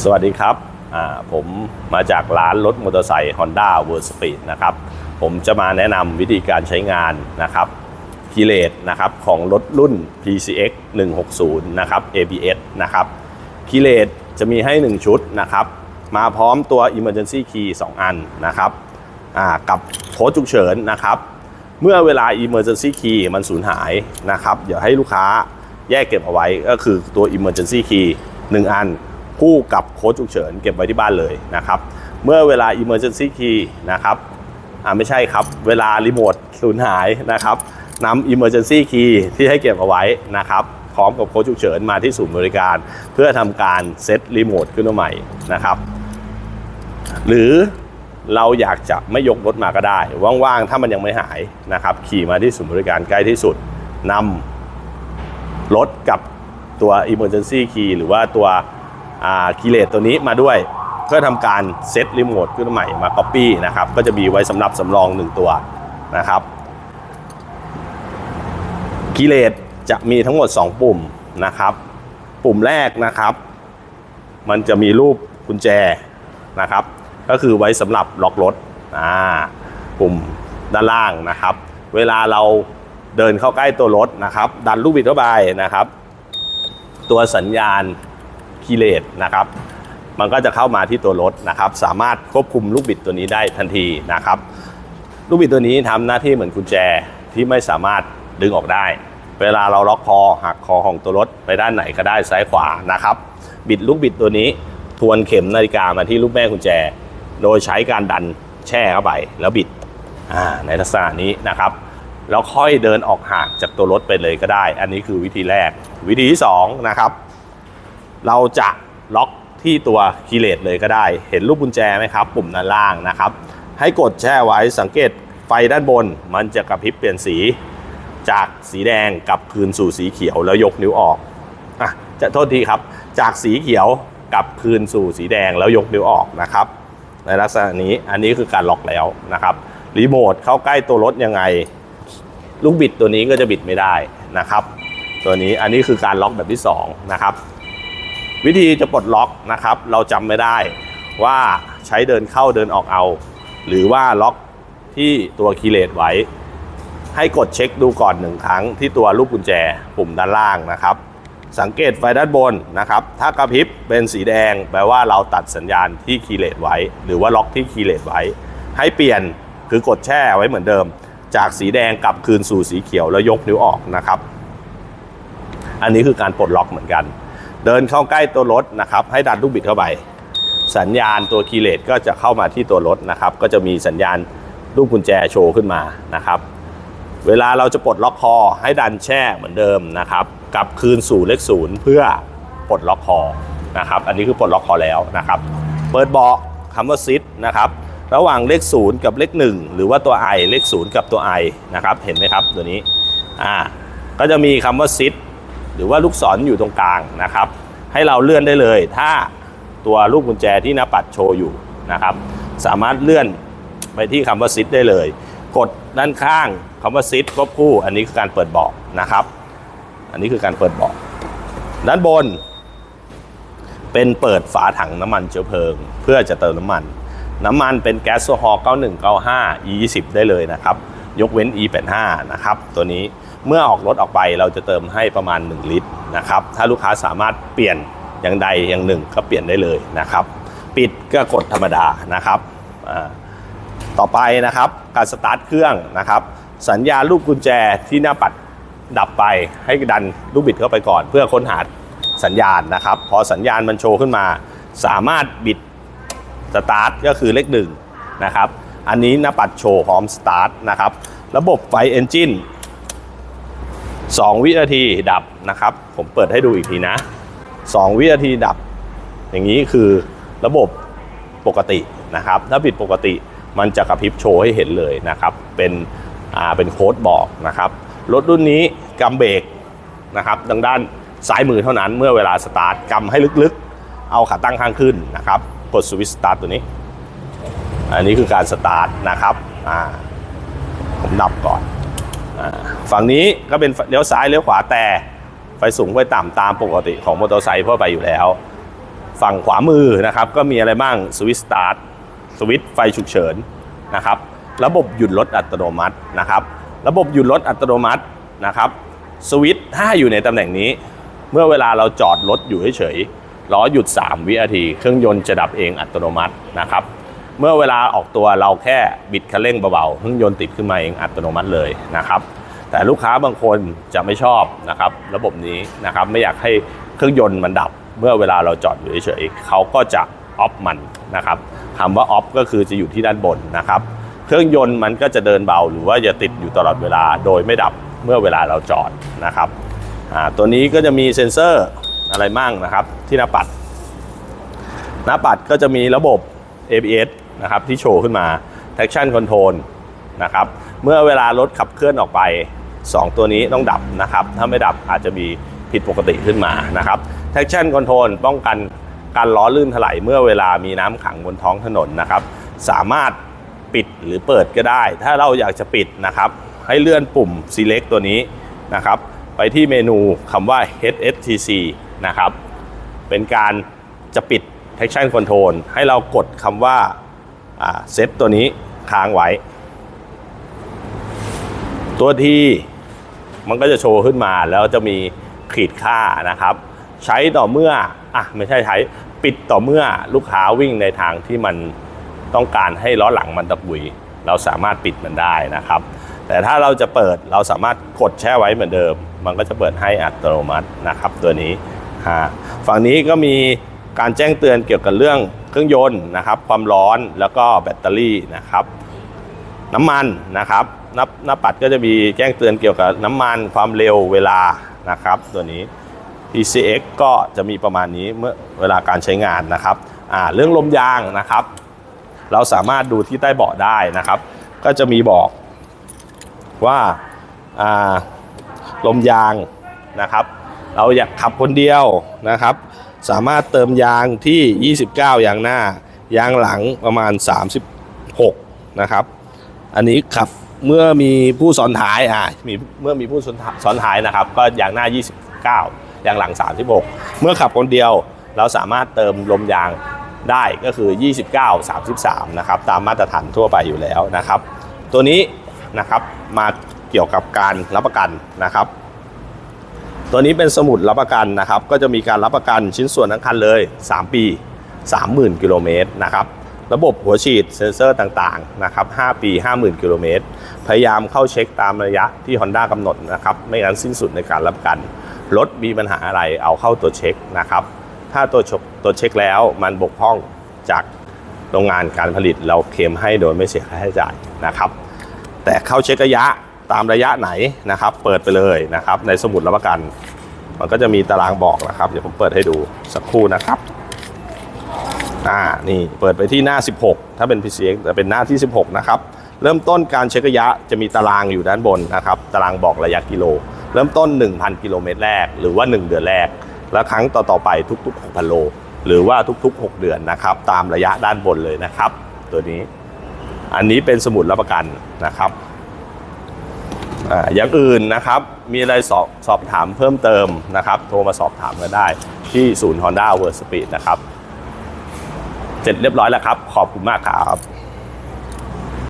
สวัสดีครับผมมาจากร้านรถมอเตอร์ไซค์ Honda World Speed นะครับผมจะมาแนะนำวิธีการใช้งานนะครับกิเลสนะครับของรถรุ่น PCX 160นะครับ ABS นะครับกิเลสจะมีให้ 1 ชุดนะครับมาพร้อมตัว Emergency Key 2 อันนะครับกับโค้ดฉุกเฉินนะครับ เมื่อเวลา Emergency Key มันสูญหายนะครับ เดี๋ยวให้ลูกค้าแยกเก็บเอาไว้ก็คือตัว Emergency Key 1 อัน คู่กับโค้ดฉุกเฉินเก็บไว้ที่บ้านเลยนะครับ เมื่อเวลา Emergency Key นะครับอ่าไม่ใช่ครับ เวลารีโมทสูญหายนะครับนำ Emergency Key ที่ให้เก็บเอาไว้นะครับพร้อมกับโค้ดฉุกเฉินมาที่ศูนย์บริการ เพื่อทำการเซตรีโมทขึ้นมาใหม่นะครับ หรือเราอยากจะไม่ยกรถมาก็ได้ ว่างๆ ถ้ามันยังไม่หายนะครับ ขี่มาที่ศูนย์บริการใกล้ที่สุดนำรถกับตัว Emergency Key หรือว่าตัว คีเลตตัวนี้มาด้วย เพื่อทำการเซตรีโมทขึ้นใหม่มา Copy นะครับก็จะมีไว้สำหรับสำรอง 1 ตัวนะครับคีเลตจะมีทั้งหมด 2 ปุ่มนะครับ ปุ่มแรกนะครับ มันจะมีรูปกุญแจนะครับ ก็คือไว้สำหรับล็อกรถอ่าปุ่มด้านล่างนะครับ เวลาเราเดินเข้าใกล้ตัวรถนะครับ ดันลูกบิดเข้าไปนะครับ ตัวสัญญาณ คีเลตนะครับ มันก็จะเข้ามาที่ตัวรถนะครับ สามารถควบคุมลูกบิดตัวนี้ได้ทันทีนะครับ ลูกบิดตัวนี้ทำหน้าที่เหมือนกุญแจที่ไม่สามารถดึงออกได้ เวลาเราล็อกคอหักคอของตัวรถไปด้านไหนก็ได้ซ้ายขวานะครับ บิดลูกบิดตัวนี้ทวนเข็มนาฬิกามาที่ลูกแม่กุญแจ โดยใช้การดันแช่เข้าไปแล้วบิดในลักษณะนี้นะครับ แล้วค่อยเดินออกห่างจากตัวรถไปเลยก็ได้ อันนี้คือวิธีแรก วิธีที่สองนะครับ เราจะล็อกที่ตัวคีเลตเลยก็ได้ เห็นลูกกุญแจไหมครับ ปุ่มด้านล่างนะครับ ให้กดแช่ไว้สังเกตไฟด้านบน มันจะกระพริบเปลี่ยนสี จากสีแดงกลับคืนสู่สีเขียวแล้วยกนิ้วออกอะจะโทษทีครับ จากสีเขียวกลับคืนสู่สีแดงแล้วยกนิ้วออกนะครับ ในลักษณะนี้อันนี้คือการล็อกแล้วนะครับรีโมทเข้าใกล้ตัวรถยังไง ลูกบิดตัวนี้ก็จะบิดไม่ได้นะครับ ตัวนี้อันนี้คือการล็อกแบบที่สองนะครับ วิธีจะปลดล็อกนะครับ เราจำไม่ได้ว่าใช้เดินเข้าเดินออกเอา หรือว่าล็อกที่ตัวคีย์เลตไว้ ให้กดเช็คดูก่อนหนึ่งครั้งที่ตัวลูกกุญแจปุ่มด้านล่างนะครับ สังเกตไฟด้านบนนะครับ ถ้ากระพริบเป็นสีแดง แปลว่าเราตัดสัญญาณที่คีย์เลตไว้ หรือว่าล็อกที่คีย์เลตไว้ ให้เปลี่ยนคือกดแช่ไว้เหมือนเดิม จากสีแดงกลับคืนสู่สีเขียวแล้วยกนิ้วออกนะครับ อันนี้คือการปลดล็อกเหมือนกัน เดินเข้าใกล้ตัวรถนะครับให้ดันลูกบิดเข้าไป สัญญาณตัวคีย์เลตก็จะเข้ามาที่ตัวรถนะครับก็จะมีสัญญาณลูกกุญแจโชว์ขึ้นมานะครับ เวลาเราจะปลดล็อกคอให้ดันแช่เหมือนเดิมนะครับกลับคืนสู่เลขศูนย์เพื่อปลดล็อกคอนะครับอันนี้คือปลดล็อกคอแล้วนะครับ เปิดเบาะคำว่าซิดนะครับระหว่างเลขศูนย์กับเลขหนึ่งหรือว่าตัวไอเลขศูนย์กับตัวไอนะครับเห็นไหมครับตัวนี้อ่าก็จะมีคำว่าซิด หรือว่าลูกศรออยู่ตรงกลางนะครับ ให้เราเลื่อนได้เลย ถ้าตัวลูกกุญแจที่หน้าปัดโชว์อยู่นะครับ สามารถเลื่อนไปที่คำว่าซิดได้เลย กดด้านข้างคำว่าซิดควบคู่ อันนี้คือการเปิดเบาะนะครับ อันนี้คือการเปิดเบาะด้านบน เป็นเปิดฝาถังน้ำมันเชื้อเพลิง เพื่อจะเติมน้ำมัน น้ำมันเป็นแก๊สโซฮอล์9195 E20 ได้เลยนะครับ ยกเว้น E85 นะครับตัวนี้เมื่อออกรถออกไปเราจะเติมให้ประมาณ 1 ลิตรนะครับถ้าลูกค้าสามารถเปลี่ยนอย่างใดอย่างหนึ่งก็เปลี่ยนได้เลยนะครับ ปิดก็กดธรรมดานะครับต่อไปนะครับการสตาร์ทเครื่องนะครับ สัญญาณลูกกุญแจที่หน้าปัดดับไปให้ดันลูกบิดเข้าไปก่อน เพื่อค้นหาสัญญาณนะครับ พอสัญญาณมันโชว์ขึ้นมา สามารถบิดสตาร์ทก็คือเลขหนึ่งนะครับ อันนี้หน้าปัดโชว์พร้อมสตาร์ทนะครับ ระบบไฟเอนจิน2 วินาทีดับนะครับ ผมเปิดให้ดูอีกทีนะ 2 วินาทีดับ อย่างนี้คือระบบปกตินะครับ ถ้าผิดปกติมันจะกระพริบโชว์ให้เห็นเลยนะครับ เป็นอ่าเป็นโค้ดบอกนะครับ รถรุ่นนี้กำเบรกนะครับทางด้านซ้ายมือเท่านั้นเมื่อเวลาสตาร์ทกำให้ลึกๆ เอาขาตั้งข้างขึ้นนะครับ กดสวิตช์สตาร์ทตัวนี้ อันนี้คือการสตาร์ทนะครับอ่าผมดับก่อนอาฝั่งนี้ก็เป็นเลี้ยวซ้ายเลี้ยวขวาแต่ไฟสูงไฟต่ำตามปกติของมอเตอร์ไซค์ทั่วไปอยู่แล้ว ฝั่งขวามือนะครับก็มีอะไรบ้างสวิตช์สตาร์ทสวิตช์ไฟฉุกเฉินนะครับ ระบบหยุดรถอัตโนมัตินะครับ ระบบหยุดรถอัตโนมัตินะครับสวิตช์ถ้าอยู่ในตำแหน่งนี้ เมื่อเวลาเราจอดรถอยู่เฉยๆล้อหยุด 3 วินาที เครื่องยนต์จะดับเองอัตโนมัตินะครับ เมื่อเวลาออกตัวเราแค่บิดคันเร่งเบาๆเครื่องยนต์ติดขึ้นมาเองอัตโนมัติเลยนะครับ แต่ลูกค้าบางคนจะไม่ชอบนะครับระบบนี้นะครับไม่อยากให้เครื่องยนต์มันดับ เมื่อเวลาเราจอดอยู่เฉยๆเขาก็จะออฟมันนะครับคำว่าออฟก็คือจะอยู่ที่ด้านบนนะครับ เครื่องยนต์มันก็จะเดินเบาหรือว่าจะติดอยู่ตลอดเวลาโดยไม่ดับเมื่อเวลาเราจอดนะครับตัวนี้ก็จะมีเซ็นเซอร์อะไรมั่งนะครับที่หน้าปัด หน้าปัดก็จะมีระบบ ABS นะครับที่โชว์ขึ้นมา traction control นะครับเมื่อเวลารถขับเคลื่อนออกไป 2 ตัวนี้ต้องดับนะครับถ้าไม่ดับอาจจะมีผิดปกติขึ้นมานะครับ traction control ป้องกันการล้อลื่นถลายเมื่อเวลามีน้ำขังบนท้องถนนนะครับ สามารถปิดหรือเปิดก็ได้ ถ้าเราอยากจะปิดนะครับ ให้เลื่อนปุ่ม select ตัวนี้นะครับ ไปที่เมนูคำว่า HSTC นะครับ เป็นการจะปิด traction control ให้เรากดคำว่า เซตตัวนี้ค้างไว้ ตัวที่มันก็จะโชว์ขึ้นมาแล้วจะมีขีดค่านะครับ ใช้ต่อเมื่ออะไม่ใช่ใช้ปิดต่อเมื่อลูกค้าวิ่งในทางที่มันต้องการให้ล้อหลังมันตะกุย เราสามารถปิดมันได้นะครับ แต่ถ้าเราจะเปิดเราสามารถกดแช่ไว้เหมือนเดิม มันก็จะเปิดให้อัตโนมัตินะครับ ตัวนี้ฮะฝั่งนี้ก็มีการแจ้งเตือนเกี่ยวกับเรื่อง เครื่องยนต์นะครับ ความร้อนแล้วก็แบตเตอรี่นะครับ น้ำมันนะครับหน้าหน้าปัดก็จะมีแจ้งเตือนเกี่ยวกับน้ำมันความเร็วเวลานะครับ ตัวนี้ PCX ก็จะมีประมาณนี้เมื่อเวลาการใช้งานนะครับอ่าเรื่องลมยางนะครับ เราสามารถดูที่ใต้เบาะได้นะครับ ก็จะมีบอกว่าอ่าลมยางนะครับ เราอยากขับคนเดียวนะครับ สามารถเติมยางที่ 29 ยางหน้ายางหลังประมาณ 36 นะครับ อันนี้ขับเมื่อมีผู้ซ้อนท้ายอ่ามีเมื่อมีผู้ซ้อนท้ายซ้อนท้ายนะครับ ก็ยางหน้า 29 ยางหลัง 36 เมื่อขับคนเดียวเราสามารถเติมลมยางได้ก็คือ 29 33 นะครับ ตามมาตรฐานทั่วไปอยู่แล้วนะครับ ตัวนี้นะครับมาเกี่ยวกับการรับประกันนะครับ ตัวนี้เป็นสมุดรับประกันนะครับ ก็จะมีการรับประกันชิ้นส่วนทั้งคันเลย 3 ปี 30,000กิโลเมตรนะครับระบบหัวฉีดเซ็นเซอร์ต่างๆนะครับ 5 ปี 50,000 กิโลเมตร พยายามเข้าเช็คตามระยะที่ Honda กำหนดนะครับ ไม่งั้นสิ้นสุดในการรับประกัน รถมีปัญหาอะไรเอาเข้าตัวเช็คนะครับ ถ้าตัวชกตัวเช็คแล้วมันบกพร่องจากโรงงานการผลิตเราเคลมให้โดยไม่เสียค่าใช้จ่ายนะครับ แต่เข้าเช็คระยะ ตามระยะไหนนะครับ เปิดไปเลยนะครับ ในสมุดรับประกัน มันก็จะมีตารางบอกนะครับ เดี๋ยวผมเปิดให้ดูสักครู่นะครับอ่านี่เปิดไปที่หน้า 16 ถ้าเป็น PCX จะเป็นหน้าที่ 16 นะครับ เริ่มต้นการเช็คระยะจะมีตารางอยู่ด้านบนนะครับ ตารางบอกระยะกิโล เริ่มต้น 1,000 กิโลเมตรแรก หรือว่า 1 เดือนแรก แล้วครั้งต่อๆไปทุก ๆ 6,000 โล หรือว่าทุก ๆ 6 เดือนนะครับ ตามระยะด้านบนเลยนะครับ ตัวนี้ อันนี้เป็นสมุดรับประกันนะครับ อ่าอย่างอื่นนะครับ มีอะไรสอบสอบถามเพิ่มเติมนะครับ โทรมาสอบถามกันได้ที่ศูนย์ Honda World Speed นะครับ เสร็จเรียบร้อยแล้วครับ ขอบคุณมากครับ